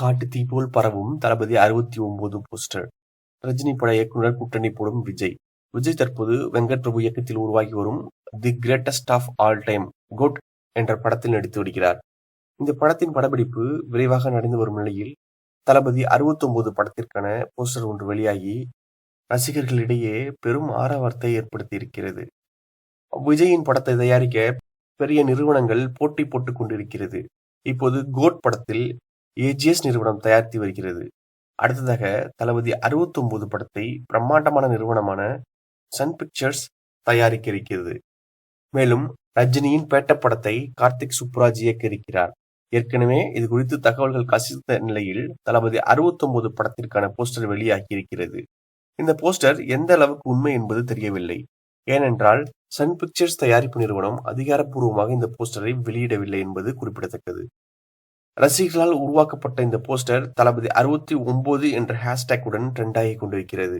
காட்டு தீ போல் பரவும் தளபதி அறுபத்தி ஒன்பது போஸ்டர். ரஜினி பட இயக்குனர் கூட்டணி போடும் விஜய். விஜய் தற்போது வெங்கட் பிரபு இயக்கத்தில் உருவாகி வரும் the greatest of all time GOAT என்ற படத்தில் நடித்து வருகிறார். இந்த படத்தின் படப்பிடிப்பு விரைவாக நடந்து வரும் நிலையில் தளபதி அறுபத்தொன்பது படத்திற்கான போஸ்டர் ஒன்று வெளியாகி ரசிகர்களிடையே பெரும் ஆரவாரத்தை ஏற்படுத்தி இருக்கிறது விஜயின் படத்தை தயாரிக்க பெரிய நிறுவனங்கள் போட்டி போட்டுக் கொண்டிருக்கிறது. இப்போது கோட் படத்தில் ஏஜிஎஸ் நிறுவனம் தயாரித்து வருகிறது. அடுத்ததாக தளபதி அறுபத்தொன்பது படத்தை பிரம்மாண்டமான நிறுவனமான சன் பிக்சர்ஸ் தயாரிக்க இருக்கிறது மேலும் ரஜினியின் பேட்ட படத்தை கார்த்திக் சுப்ராஜ் இயக்க இருக்கிறார் ஏற்கனவே இது குறித்து தகவல்கள் கசித்த நிலையில் தளபதி அறுபத்தொன்பது படத்திற்கான போஸ்டர் வெளியாகி இருக்கிறது இந்த போஸ்டர் எந்த அளவுக்கு உண்மை என்பது தெரியவில்லை. ஏனென்றால் சன் பிக்சர்ஸ் தயாரிப்பு நிறுவனம் அதிகாரப்பூர்வமாக இந்த போஸ்டரை வெளியிடவில்லை என்பது குறிப்பிடத்தக்கது. ரசிகர்களால் உருவாக்கப்பட்ட இந்த போஸ்டர் தளபதி அறுபத்தி ஒன்பது என்ற ஹேஷ்டேக்குடன் ட்ரெண்டாகி கொண்டிருக்கிறது.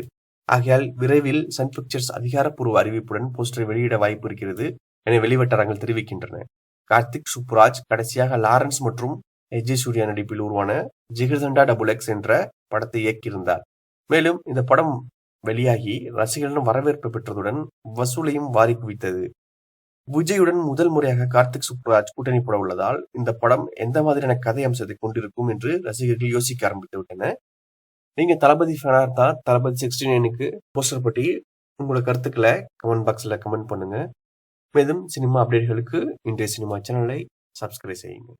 ஆகையால் விரைவில் சன் பிக்சர்ஸ் அதிகாரப்பூர்வ அறிவிப்புடன் போஸ்டரை வெளியிட வாய்ப்பு இருக்கிறது என வெளிவட்டாரங்கள் தெரிவிக்கின்றன. கார்த்திக் சுப்புராஜ் கடைசியாக லாரன்ஸ் மற்றும் எஜய் சூர்யா நடிப்பில் உருவான ஜிகர்தண்டா டபுள் எக்ஸ் என்ற படத்தை இயக்கியிருந்தார். மேலும் இந்த படம் வெளியாகி ரசிகர்களிடம் வரவேற்பு பெற்றதுடன் வசூலையும் வாரி குவித்தது. விஜயுடன் முதல் முறையாக கார்த்திக் சுப்ராஜ் கூட்டணி போட உள்ளதால் இந்த படம் எந்த மாதிரியான கதை அம்சத்தை கொண்டிருக்கும் என்று ரசிகர்கள் யோசிக்க ஆரம்பித்து விட்டனர் நீங்க தளபதி ஃபேனா இருந்தா தளபதி சிக்ஸ்டி நைனுக்கு போஸ்டர் பற்றி உங்களோட கருத்துக்களை கமெண்ட் பாக்ஸ்ல கமெண்ட் பண்ணுங்க. மேலும் சினிமா அப்டேட்களுக்கு இன்றைய சினிமா சேனலை சப்ஸ்கிரைப் செய்யுங்க.